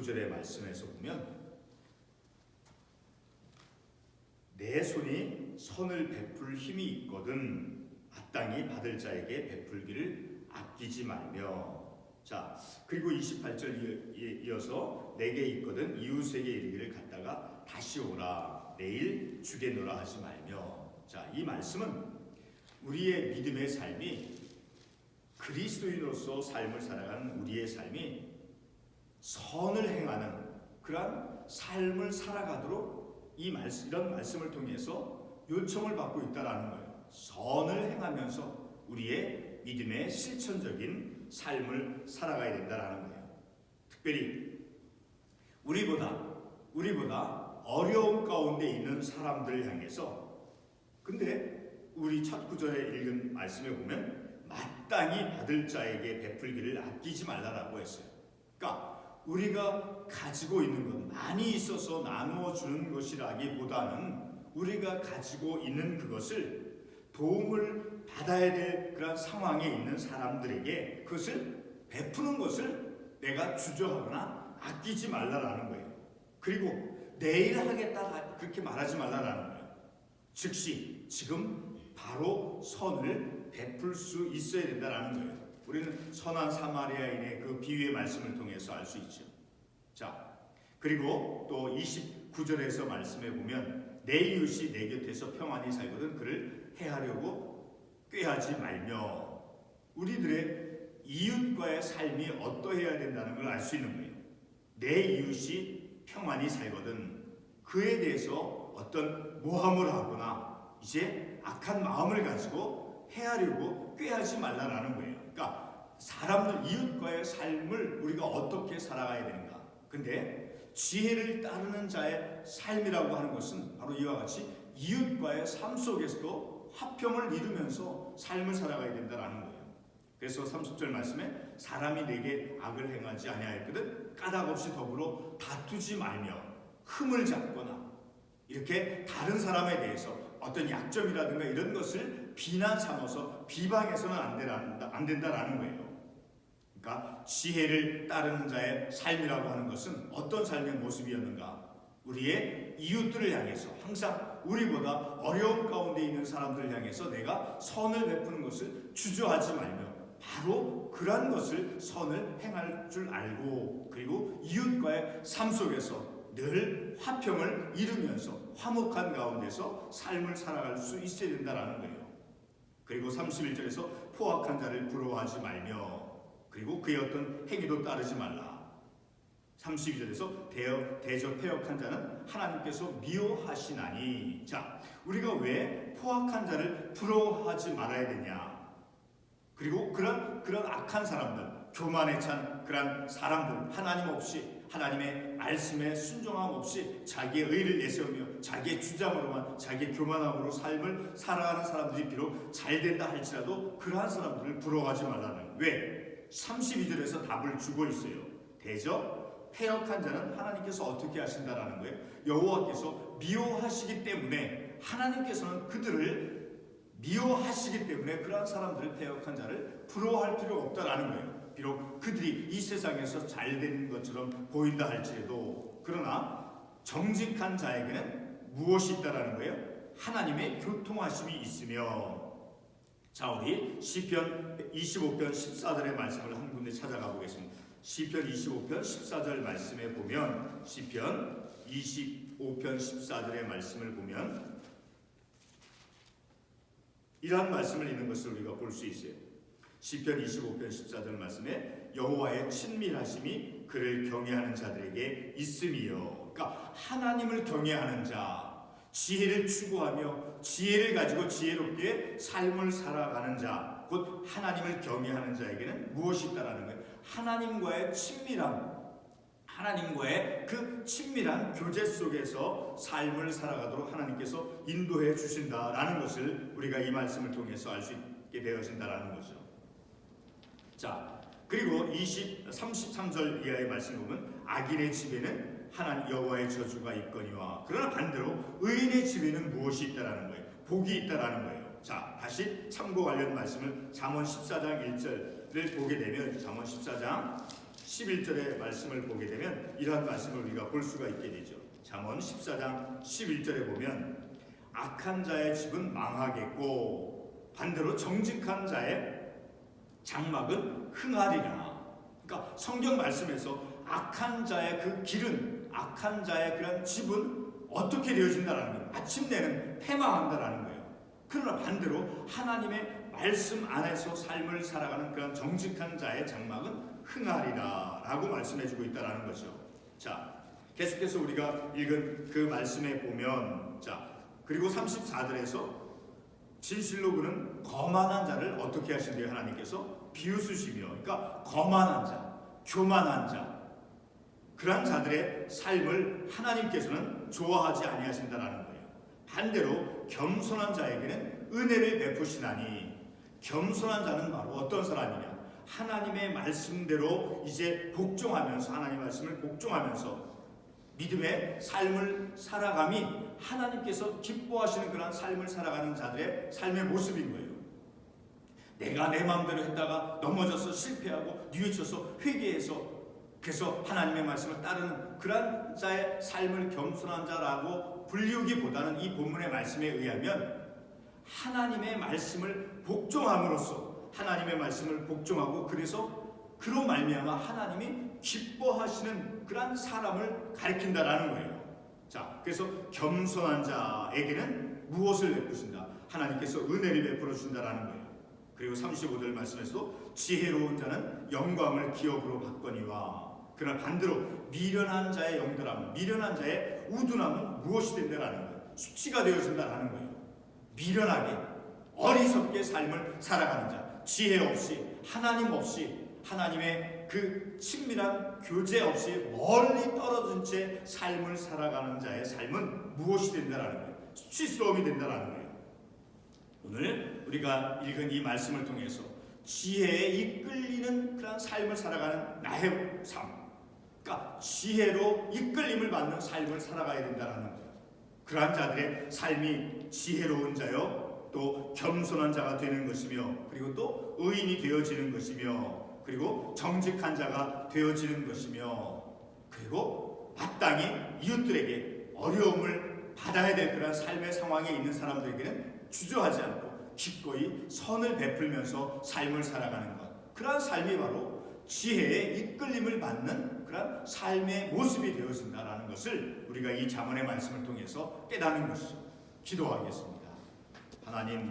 29절의 말씀에서 보면 내 손이 선을 베풀 힘이 있거든. 마땅히 받을 자에게 베풀기를 아끼지 말며. 자 그리고 28절 이- 이어서 내게 있거든 이웃에게 이르기를 갔다가 다시 오라. 내일 주겠노라 하지 말며. 자이 말씀은 우리의 믿음의 삶이 그리스도인으로서 삶을 살아가는 우리의 삶이 선을 행하는 그러한 삶을 살아가도록 이 말씀 이런 말씀을 통해서 요청을 받고 있다라는 거예요. 선을 행하면서 우리의 믿음의 실천적인 삶을 살아가야 된다라는 거예요. 특별히 우리보다 우리보다 어려움 가운데 있는 사람들을 향해서 근데 우리 첫 구절에 읽은 말씀에 보면 마땅히 받을 자에게 베풀기를 아끼지 말라라고 했어요. 그러니까 우리가 가지고 있는 것 많이 있어서 나누어 주는 것이라기보다는 우리가 가지고 있는 그것을 도움을 받아야 될 그런 상황에 있는 사람들에게 그것을 베푸는 것을 내가 주저하거나 아끼지 말라라는 거예요. 그리고 내일 하겠다 그렇게 말하지 말라라는 거예요. 즉시 지금 바로 선을 베풀 수 있어야 된다라는 거예요. 우리는 선한 사마리아인의 그 비유의 말씀을 통해서 알 수 있죠. 자, 그리고 또 29절에서 말씀해 보면 내 이웃이 내 곁에서 평안히 살거든 그를 해하려고 꾀하지 말며 우리들의 이웃과의 삶이 어떠해야 된다는 걸 알 수 있는 거예요. 내 이웃이 평안히 살거든 그에 대해서 어떤 모함을 하거나 이제 악한 마음을 가지고 해하려고 꾀하지 말라라는 거예요. 그러니까 사람들 이웃과의 삶을 우리가 어떻게 살아가야 되는가? 근데 지혜를 따르는 자의 삶이라고 하는 것은 바로 이와 같이 이웃과의 삶 속에서도 화평을 이루면서 삶을 살아가야 된다라는 거예요. 그래서 30절 말씀에 사람이 내게 악을 행하지 아니하였거든 까닭 없이 더불어 다투지 말며 흠을 잡거나 이렇게 다른 사람에 대해서 어떤 약점이라든가 이런 것을 비난 삼아서 비방해서는 안 된다, 안 된다라는 거예요. 그러니까 지혜를 따르는 자의 삶이라고 하는 것은 어떤 삶의 모습이었는가? 우리의 이웃들을 향해서 항상 우리보다 어려움 가운데 있는 사람들을 향해서 내가 선을 베푸는 것을 주저하지 말며 바로 그러한 것을 선을 행할 줄 알고 그리고 이웃과의 삶 속에서 늘 화평을 이루면서 화목한 가운데서 삶을 살아갈 수 있어야 된다라는 거예요. 그리고 31절에서 포악한 자를 부러워하지 말며 그리고 그의 어떤 행위도 따르지 말라. 32절에서 대여, 대저 폐역한 자는 하나님께서 미워하시나니 자 우리가 왜 포악한 자를 부러워하지 말아야 되냐 그리고 그런 그런 악한 사람들 교만에 찬 그런 사람들 하나님 없이 하나님의 말씀에 순종함 없이 자기의 의를 내세우며 자기의 주장으로만 자기의 교만함으로 삶을 살아가는 사람들이 비록 잘 된다 할지라도 그러한 사람들을 부러워하지 말라는 왜? 32절에서 답을 주고 있어요. 대저 폐역한 자는 하나님께서 어떻게 하신다라는 거예요? 여호와께서 미워하시기 때문에 하나님께서는 그들을 미워하시기 때문에 그러한 사람들을 폐역한 자를 부러워할 필요가 없다라는 거예요. 비록 그들이 이 세상에서 잘 되는 것처럼 보인다 할지라도 그러나 정직한 자에게는 무엇이 있다라는 거예요? 하나님의 교통하심이 있으며 자 우리 시편 25편 14절의 말씀을 한 군데 찾아가 보겠습니다. 시편 25편 14절 말씀에 보면 시편 25편 14절의 말씀을 보면 이러한 말씀을 있는 것을 우리가 볼 수 있어요. 시편 25편 14절 말씀에 여호와의 친밀하심이 그를 경외하는 자들에게 있음이요. 그러니까 하나님을 경외하는 자, 지혜를 추구하며 지혜를 가지고 지혜롭게 삶을 살아가는 자, 곧 하나님을 경외하는 자에게는 무엇이 있다라는 거예요? 하나님과의 친밀함, 하나님과의 그 친밀한 교제 속에서 삶을 살아가도록 하나님께서 인도해 주신다라는 것을 우리가 이 말씀을 통해서 알 수 있게 되어진다라는 거죠. 자, 그리고 20, 33절 이하의 말씀을 보면 악인의 집에는 하나님 여호와의 저주가 있거니와 그러나 반대로 의인의 집에는 무엇이 있다라는 거예요. 복이 있다라는 거예요. 자, 다시 참고 관련 말씀을 잠언 14장 1절을 보게 되면 잠언 14장 11절의 말씀을 보게 되면 이러한 말씀을 우리가 볼 수가 있게 되죠. 잠언 14장 11절에 보면 악한 자의 집은 망하겠고 반대로 정직한 자의 장막은 흥하리라. 그러니까 성경 말씀에서 악한 자의 그 길은 악한 자의 그런 집은 어떻게 되어진다라는 거예요. 마침내는 패망한다라는 거예요. 그러나 반대로 하나님의 말씀 안에서 삶을 살아가는 그런 정직한 자의 장막은 흥하리라라고 말씀해주고 있다라는 거죠. 자, 계속해서 우리가 읽은 그 말씀에 보면 자 그리고 34절에서 진실로 그는 거만한 자를 어떻게 하신대요 하나님께서 비웃으시며 그러니까 거만한 자, 교만한 자 그러한 자들의 삶을 하나님께서는 좋아하지 아니하신다라는 거예요. 반대로 겸손한 자에게는 은혜를 베푸시나니 겸손한 자는 바로 어떤 사람이냐? 하나님의 말씀대로 이제 복종하면서 하나님 말씀을 복종하면서 믿음의 삶을 살아감이 하나님께서 기뻐하시는 그런 삶을 살아가는 자들의 삶의 모습인 거예요. 내가 내 마음대로 했다가 넘어져서 실패하고 뉘우쳐서 회개해서 그래서 하나님의 말씀을 따르는 그러한 자의 삶을 겸손한 자라고 불리우기보다는 이 본문의 말씀에 의하면 하나님의 말씀을 복종함으로써 하나님의 말씀을 복종하고 그래서 그로 말미암아 하나님이 기뻐하시는 그러한 사람을 가리킨다라는 거예요. 자, 그래서 겸손한 자에게는 무엇을 베푸신다? 하나님께서 은혜를 베풀어 주신다라는 거예요. 그리고 35절 말씀에서도 지혜로운 자는 영광을 기업으로 받거니와 그러나 반대로 미련한 자의 영들함, 미련한 자의 우둔함은 무엇이 된다라는 거예요. 수치가 되어진다라는 거예요. 미련하게 어리석게 삶을 살아가는 자, 지혜 없이 하나님 없이 하나님의 그 친밀한 교제 없이 멀리 떨어진 채 삶을 살아가는 자의 삶은 무엇이 된다라는 거예요. 수치스러움이 된다라는 거예요. 오늘 우리가 읽은 이 말씀을 통해서 지혜에 이끌리는 그런 삶을 살아가는 나의 삶. 그러니까 지혜로 이끌림을 받는 삶을 살아가야 된다라는 거예요. 그러한 자들의 삶이 지혜로운 자요, 또 겸손한 자가 되는 것이며, 그리고 또 의인이 되어지는 것이며, 그리고 정직한 자가 되어지는 것이며, 그리고 마땅히 이웃들에게 어려움을 받아야 될 그런 삶의 상황에 있는 사람들에게는 주저하지 않고 기꺼이 선을 베풀면서 삶을 살아가는 것. 그러한 삶이 바로 지혜의 이끌림을 받는 그런 삶의 모습이 되어진다라는 것을 우리가 이 자문의 말씀을 통해서 깨닫는 것이죠. 기도하겠습니다. 하나님